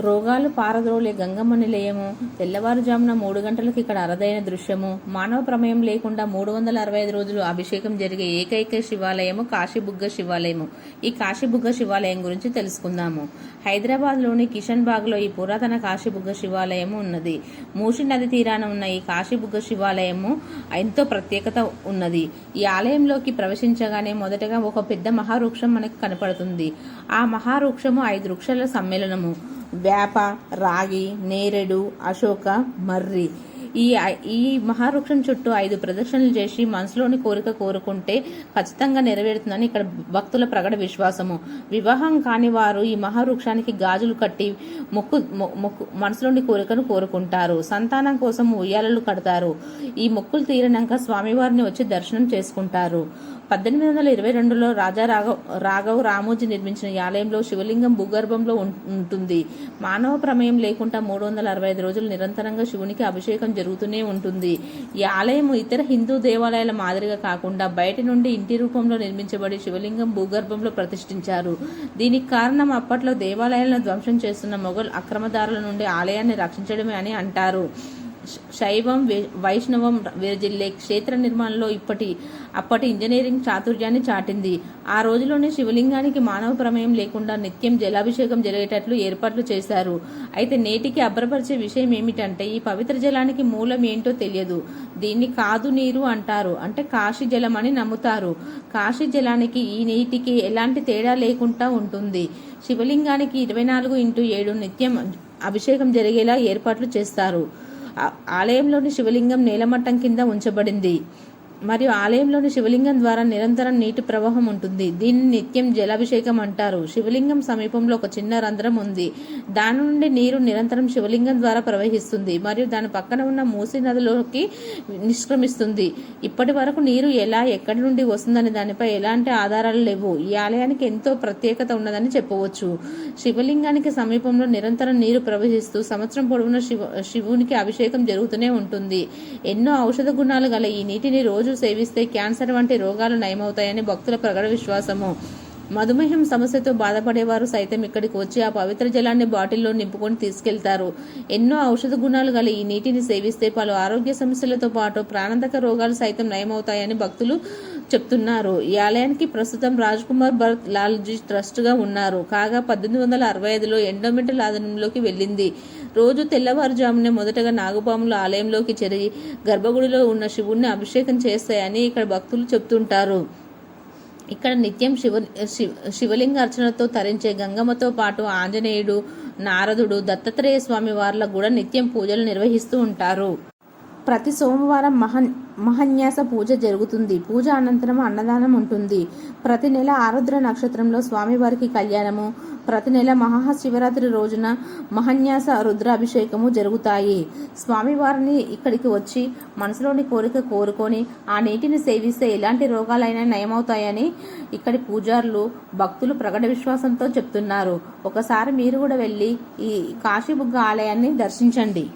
రోగాలు పారద్రోలే గంగమ్మ నిలయము తెల్లవారుజామున మూడు గంటలకు ఇక్కడ అరదైన దృశ్యము. మానవ ప్రమేయం లేకుండా మూడు వందల అరవై ఐదు రోజులు అభిషేకం జరిగే ఏకైక శివాలయము కాశీబుగ్గ శివాలయము. ఈ కాశీబుగ్గ శివాలయం గురించి తెలుసుకుందాము. హైదరాబాద్లోని కిషన్ బాగ్లో ఈ పురాతన కాశీబుగ్గ శివాలయము ఉన్నది. మూసి నది తీరాన ఉన్న ఈ కాశీబుగ్గ శివాలయము ఎంతో ప్రత్యేకత ఉన్నది. ఈ ఆలయంలోకి ప్రవేశించగానే మొదటగా ఒక పెద్ద మహావృక్షం మనకు కనపడుతుంది. ఆ మహావృక్షము ఐదు వృక్షాల సమ్మేళనము. వేప రాగి నేరేడు అశోక మర్రి. ఈ ఈ మహావృక్షం చుట్టూ ఐదు ప్రదక్షిణలు చేసి మనసులోని కోరిక కోరుకుంటే ఖచ్చితంగా నెరవేరుతుందని ఇక్కడ భక్తుల ప్రగడ విశ్వాసము. వివాహం కాని వారు ఈ మహావృక్షానికి గాజులు కట్టి మొక్కు మొక్కు మనసులోని కోరికను కోరుకుంటారు. సంతానం కోసం ఉయ్యాలలు కడతారు. ఈ మొక్కులు తీరినాక స్వామివారిని వచ్చి దర్శనం చేసుకుంటారు. పద్దెనిమిది వందల ఇరవై రెండులో రాజా రాఘవ్ రాఘవ్ రామోజీ నిర్మించిన ఈ ఆలయంలో శివలింగం భూగర్భంలో ఉంటుంది. మానవ ప్రమేయం లేకుండా మూడు వందల అరవై ఐదు రోజులు నిరంతరంగా శివునికి అభిషేకం జరుగుతూనే ఉంటుంది. ఈ ఆలయం ఇతర హిందూ దేవాలయాల మాదిరిగా కాకుండా బయట నుండి ఇంటి రూపంలో నిర్మించబడి శివలింగం భూగర్భంలో ప్రతిష్ఠించారు. దీనికి కారణం అప్పట్లో దేవాలయాలను ధ్వంసం చేస్తున్న మొఘల్ అక్రమదారుల నుండి ఆలయాన్ని రక్షించడమే అని అంటారు. శైవం వైష్ణవం విరజిల్లే క్షేత్ర నిర్మాణంలో ఇప్పటి అప్పటి ఇంజనీరింగ్ చాతుర్యాన్ని చాటింది. ఆ రోజులోనే శివలింగానికి మానవ ప్రమేయం లేకుండా నిత్యం జలాభిషేకం జరిగేటట్లు ఏర్పాట్లు చేశారు. అయితే నేటికి అబ్బరపరిచే విషయం ఏమిటంటే ఈ పవిత్ర జలానికి మూలం ఏంటో తెలియదు. దీన్ని కాదు నీరు అంటారు. అంటే కాశీ జలం అని నమ్ముతారు. కాశీ జలానికి ఈ నీటికి ఎలాంటి తేడా లేకుండా ఉంటుంది. శివలింగానికి ఇరవై నాలుగు ఇంటూ ఏడు నిత్యం అభిషేకం జరిగేలా ఏర్పాట్లు చేస్తారు. ఆలయంలోని శివలింగం నేలమట్టం కింద ఉంచబడింది. మరియు ఆలయంలోని శివలింగం ద్వారా నిరంతరం నీటి ప్రవాహం ఉంటుంది. దీన్ని నిత్యం జలాభిషేకం అంటారు. శివలింగం సమీపంలో ఒక చిన్న రంధ్రం ఉంది. దాని నుండి నీరు నిరంతరం శివలింగం ద్వారా ప్రవహిస్తుంది మరియు దాని పక్కన ఉన్న మూసీ నదిలోకి నిష్క్రమిస్తుంది. ఇప్పటి వరకు నీరు ఎలా ఎక్కడి నుండి వస్తుందనే దానిపై ఎలాంటి ఆధారాలు లేవు. ఈ ఆలయానికి ఎంతో ప్రత్యేకత ఉన్నదని చెప్పవచ్చు. శివలింగానికి సమీపంలో నిరంతరం నీరు ప్రవహిస్తూ సంవత్సరం పొడవునా శివ శివునికి అభిషేకం జరుగుతూనే ఉంటుంది. ఎన్నో ఔషధ గుణాలు గల ఈ నీటిని రోజు సేవిస్తే క్యాన్సర్ వంటి రోగాలు నయమవుతాయని భక్తుల ప్రగడ విశ్వాసము. మధుమేహం సమస్యతో బాధపడేవారు సైతం ఇక్కడికి వచ్చి ఆ పవిత్ర జలాన్ని బాటిల్లో నింపుకొని తీసుకెళ్తారు. ఎన్నో ఔషధ గుణాలు గల ఈ నీటిని సేవిస్తే పలు ఆరోగ్య సమస్యలతో పాటు ప్రాణాంతక రోగాలు సైతం నయమవుతాయని భక్తులు చెప్తున్నారు. ఈ ఆలయానికి ప్రస్తుతం రాజ్ కుమార్ భరత్ లాల్జీ ట్రస్ట్గా ఉన్నారు. కాగా పద్దెనిమిది వందల అరవై ఐదులో ఎండోమెంటల్ ఆధీనంలోకి వెళ్ళింది. రోజు తెల్లవారుజామునే మొదటగా నాగపాములు ఆలయంలోకి చెరిగి గర్భగుడిలో ఉన్న శివుణ్ణి అభిషేకం చేస్తాయని ఇక్కడ భక్తులు చెప్తుంటారు. ఇక్కడ నిత్యం శివ శివ శివలింగ అర్చనతో తరించే గంగమ్మతో పాటు ఆంజనేయుడు నారదుడు దత్తాత్రేయ స్వామి వార్ల కూడా నిత్యం పూజలు నిర్వహిస్తూ ఉంటారు. ప్రతి సోమవారం మహన్ మహన్యాస పూజ జరుగుతుంది. పూజ అనంతరం అన్నదానం ఉంటుంది. ప్రతి నెల ఆరుద్ర నక్షత్రంలో స్వామివారికి కళ్యాణము ప్రతి నెల మహాశివరాత్రి రోజున మహన్యాస రుద్రాభిషేకము జరుగుతాయి. స్వామివారిని ఇక్కడికి వచ్చి మనసులోని కోరిక కోరుకొని ఆ నీటిని సేవిస్తే ఎలాంటి రోగాలైనా నయమవుతాయని ఇక్కడి పూజారులు భక్తులు ప్రగడ విశ్వాసంతో చెప్తున్నారు. ఒకసారి మీరు కూడా వెళ్ళి ఈ కాశీబుగ్గ ఆలయాన్ని దర్శించండి.